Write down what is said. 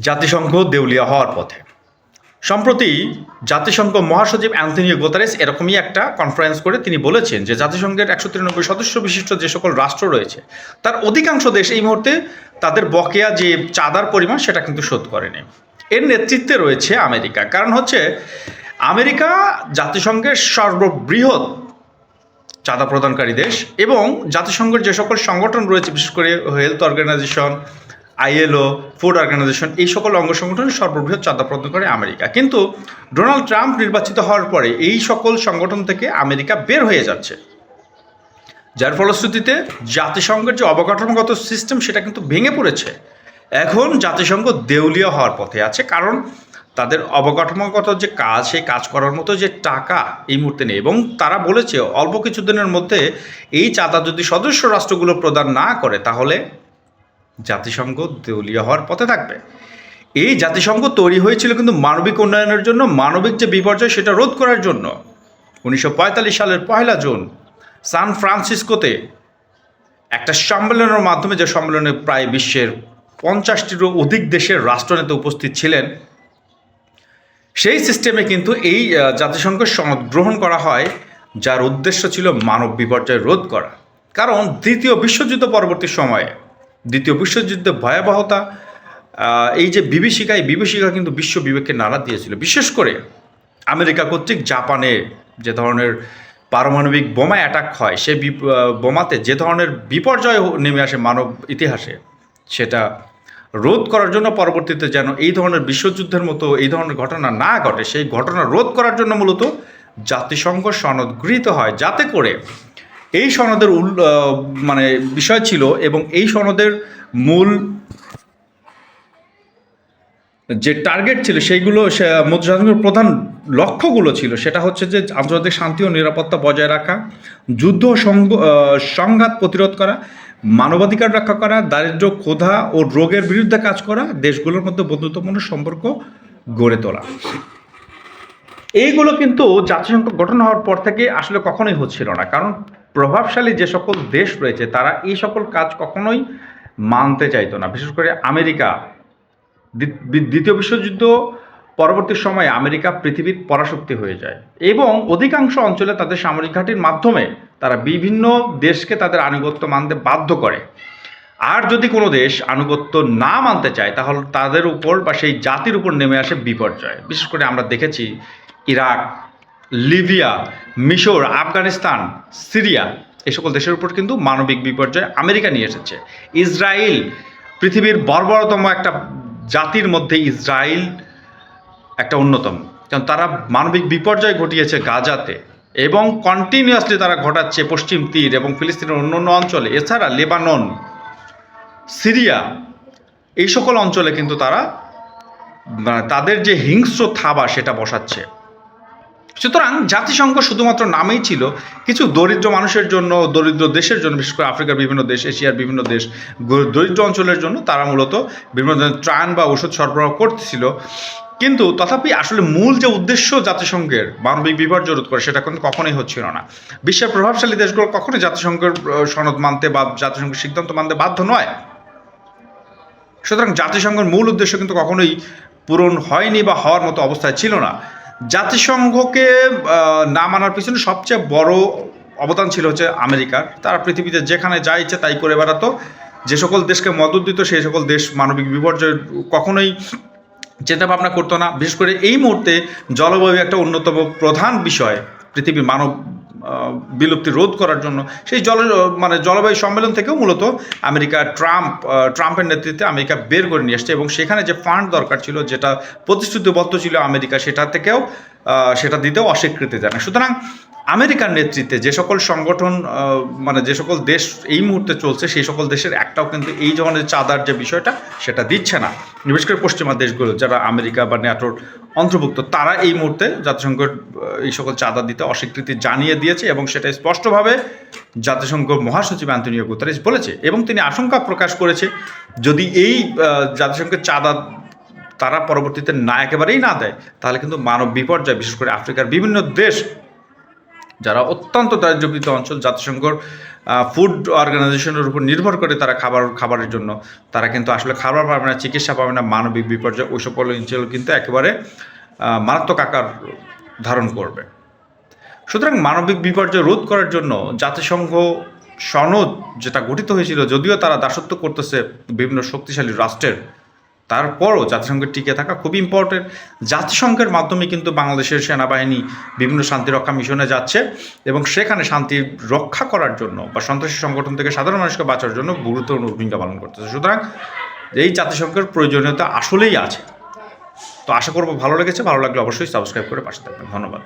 জাতিসংঘ দেউলিয়া হওয়ার পথে। সম্প্রতি জাতিসংঘ মহাসচিব অ্যান্থনিও গোতারেস এরকমই একটা কনফারেন্স করে তিনি বলেছেন যে জাতিসংঘের একশো তিরানব্বই সদস্য বিশিষ্ট যে সকল রাষ্ট্র রয়েছে, তার অধিকাংশ দেশ এই মুহূর্তে তাদের বকেয়া যে চাঁদার পরিমাণ সেটা কিন্তু শোধ করেনি। এর নেতৃত্বে রয়েছে আমেরিকা। কারণ হচ্ছে আমেরিকা জাতিসংঘের সর্ববৃহৎ চাঁদা প্রদানকারী দেশ এবং জাতিসংঘের যে সকল সংগঠন রয়েছে, বিশেষ করে health organisation ILO, food organisation, এই সকল অঙ্গ সংগঠনের সর্ববৃহৎ চাঁদা প্রদান করে আমেরিকা। কিন্তু ডোনাল্ড ট্রাম্প নির্বাচিত হওয়ার পরে এই সকল সংগঠন থেকে আমেরিকা বের হয়ে যাচ্ছে। যার ফলশ্রুতিতে জাতিসংঘের যে অবকাঠামোগত সিস্টেম, সেটা কিন্তু ভেঙে পড়েছে। এখন জাতিসংঘ দেউলিয়া হওয়ার পথে আছে, কারণ তাদের অবকাঠামোগত যে কাজ, সেই কাজ করার মতো যে টাকা এই মুহূর্তে নেই। এবং তারা বলেছে, অল্প কিছুদিনের মধ্যে এই চাঁদা যদি সদস্য রাষ্ট্রগুলো প্রদান না করে, তাহলে জাতিসংঘ দেউলিয়া হওয়ার পথে থাকবে। এই জাতিসংঘ তৈরি হয়েছিল কিন্তু মানবিক উন্নয়নের জন্য, মানবিক যে বিপর্যয় সেটা রোধ করার জন্য। উনিশশো পঁয়তাল্লিশ সালের পয়লা জুন, সান ফ্রান্সিসকোতে একটা সম্মেলনের মাধ্যমে, যে সম্মেলনে প্রায় বিশ্বের পঞ্চাশটিরও অধিক দেশের রাষ্ট্রনেতা উপস্থিত ছিলেন, সেই সিস্টেমে কিন্তু এই জাতিসংঘ সনদ গ্রহণ করা হয়, যার উদ্দেশ্য ছিল মানব বিপর্যয় রোধ করা। কারণ দ্বিতীয় বিশ্বযুদ্ধ পরবর্তী সময়ে দ্বিতীয় বিশ্বযুদ্ধের ভয়াবহতা এই যে বিভীষিকা এই বিভীষিকা কিন্তু বিশ্ব বিবেককে নাড়া দিয়েছিল। বিশেষ করে আমেরিকা কর্তৃক জাপানে যে ধরনের পারমাণবিক বোমা অ্যাটাক হয় বিপ- বোমাতে যে ধরনের বিপর্যয় নেমে আসে মানব ইতিহাসে, সেটা রোধ করার জন্য পরবর্তীতে যেন এই ধরনের বিশ্বযুদ্ধের মতো এই ধরনের ঘটনা না ঘটে, সেই ঘটনা রোধ করার জন্য মূলত জাতিসংঘ সনদ গৃহীত হয়। যাতে করে এই সনদের মানে বিষয় ছিল এবং এই সনদের মূল যে টার্গেট ছিল সেইগুলো সে- প্রধান লক্ষ্যগুলো ছিল। সেটা হচ্ছে যে আন্তর্জাতিক শান্তি ও নিরাপত্তা বজায় রাখা, যুদ্ধ সংঘাত প্রতিরোধ করা, মানবাধিকার রক্ষা করা দারিদ্র্য ক্ষোধা ও রোগের বিরুদ্ধে কাজ করা, দেশগুলোর মধ্যে বন্ধুত্বপূর্ণ সম্পর্ক গড়ে তোলা। এইগুলো কিন্তু জাতিসংঘ গঠন হওয়ার পর থেকে আসলে কখনোই হচ্ছিল না। কারণ প্রভাবশালী যে সকল দেশ রয়েছে, তারা এই সকল কাজ কখনোই মানতে চাইতো না। বিশেষ করে আমেরিকা। দ্বিতীয় বিশ্বযুদ্ধ পরবর্তী সময়ে আমেরিকা পৃথিবীর পরাশক্তি হয়ে যায় এবং অধিকাংশ অঞ্চলে তাদের সামরিক ঘাঁটির মাধ্যমে তারা বিভিন্ন দেশকে তাদের আনুগত্য মানতে বাধ্য করে। আর যদি কোনো দেশ আনুগত্য না মানতে চায়, তাহলে তাদের উপর বা সেই জাতির উপর নেমে আসে বিপর্যয়। বিশেষ করে আমরা দেখেছি ইরাক লিবিয়া, মিশর, আফগানিস্তান, সিরিয়া এই সকল দেশের উপর কিন্তু মানবিক বিপর্যয় আমেরিকা নিয়ে এসেছে। ইসরায়েল পৃথিবীর বর্বরতম একটা জাতির মধ্যে ইসরায়েল একটা অন্যতম। কারণ তারা মানবিক বিপর্যয় ঘটিয়েছে গাজাতে এবং কন্টিনিউয়াসলি তারা ঘটাচ্ছে পশ্চিম তীর এবং ফিলিস্তিনের অন্য অন্য অঞ্চলে। এছাড়া লেবানন, সিরিয়া এই সকল অঞ্চলে কিন্তু তারা মানে তাদের যে হিংস্র থাবা সেটা বসাচ্ছে। সুতরাং জাতিসংঘ শুধুমাত্র নামেই ছিল, কিছু দরিদ্র মানুষের জন্য, দরিদ্র দেশের জন্য, বিশেষ করে আফ্রিকার বিভিন্ন দেশ, এশিয়ার বিভিন্ন দেশ দরিদ্র অঞ্চলের জন্য তারা মূলত বিভিন্ন ধরনের ত্রাণ বা ওষুধ সরবরাহ করতেছিল। কিন্তু তথাপি আসলে মূল যে উদ্দেশ্য জাতিসংঘের মানবিক বিপর্যয় রোধ করে, সেটা কিন্তু কখনোই হচ্ছিল না। বিশ্বের প্রভাবশালী দেশগুলো কখনোই জাতিসংঘের সনদ মানতে বা জাতিসংঘের সিদ্ধান্ত মানতে বাধ্য নয়। সুতরাং জাতিসংঘের মূল উদ্দেশ্য কিন্তু কখনোই পূরণ হয়নি বা হওয়ার মতো অবস্থায় ছিল না। জাতিসংঘকে না মানার পিছনে সবচেয়ে বড় অবদান ছিল হচ্ছে আমেরিকার। তারা পৃথিবীতে যেখানে যা ইচ্ছে তাই করে বেড়াতো। যে সকল দেশকে মদত দিত, সেই সকল দেশ মানবিক বিপর্যয় কখনোই চিন্তা ভাবনা করতো না। বিশেষ করে এই মুহূর্তে জলবায়ু একটা অন্যতম প্রধান বিষয়। পৃথিবীর মানব বিলুপ্তি রোধ করার জন্য। সেই জল মানে জলবায়ু সম্মেলন থেকেও মূলত আমেরিকা ট্রাম্প ট্রাম্পের নেতৃত্বে আমেরিকা বের করে নিয়ে আসছে এবং সেখানে যে ফান্ড দরকার ছিল, যেটা প্রতিশ্রুতিবদ্ধ ছিল আমেরিকা, সেটা থেকেও সেটা দিতেও অস্বীকৃতি জানায়। সুতরাং আমেরিকার নেতৃত্বে যে সকল সংগঠন মানে যে সকল দেশ এই মুহূর্তে চলছে, সেই সকল দেশের একটাও কিন্তু এই ধরনের চাঁদার যে বিষয়টা, সেটা দিচ্ছে না। বিশেষ করে পশ্চিমা দেশগুলো, যারা আমেরিকা বা ন্যাটোর অন্তর্ভুক্ত, তারা এই মুহূর্তে জাতিসংঘের এই সকল চাঁদা দিতে অস্বীকৃতি জানিয়ে দিয়েছে এবং সেটা স্পষ্টভাবে জাতিসংঘ মহাসচিব অ্যান্টনিও গুতারেস বলেছে এবং তিনি আশঙ্কা প্রকাশ করেছে, যদি এই জাতিসংঘের চাঁদা তারা পরবর্তীতে না একেবারেই না দেয়, তাহলে কিন্তু মানব বিপর্যয়, বিশেষ করে আফ্রিকার বিভিন্ন দেশ যারা অত্যন্ত দারিদ্র্যপীড়িত অঞ্চল, জাতিসংঘর ফুড অর্গানাইজেশনের উপর নির্ভর করে তারা খাবার, খাবারের জন্য, তারা কিন্তু আসলে খাবার পাবে না, চিকিৎসা পাবে না, মানবিক বিপর্যয় ওই সকল অঞ্চল কিন্তু একেবারে মারাত্মক আকার ধারণ করবে। সুতরাং মানবিক বিপর্যয় রোধ করার জন্য জাতিসংঘ সনদ যেটা গঠিত হয়েছিল, যদিও তারা দাসত্ব করতেছে বিভিন্ন শক্তিশালী রাষ্ট্রের তারপরও জাতিসংঘের টিকে থাকা খুব ইম্পর্টেন্ট জাতিসংঘের মাধ্যমে কিন্তু বাংলাদেশের সেনাবাহিনী বিভিন্ন শান্তিরক্ষা মিশনে যাচ্ছে এবং সেখানে শান্তি রক্ষা করার জন্য বা সন্ত্রাসী সংগঠন থেকে সাধারণ মানুষকে বাঁচার জন্য গুরুত্বপূর্ণ ভূমিকা পালন করতেছে। সুতরাং এই জাতিসংঘের প্রয়োজনীয়তা আসলেই আছে। তো আশা করব ভালো লেগেছে। ভালো লাগলে অবশ্যই সাবস্ক্রাইব করে পাশে থাকবেন। ধন্যবাদ।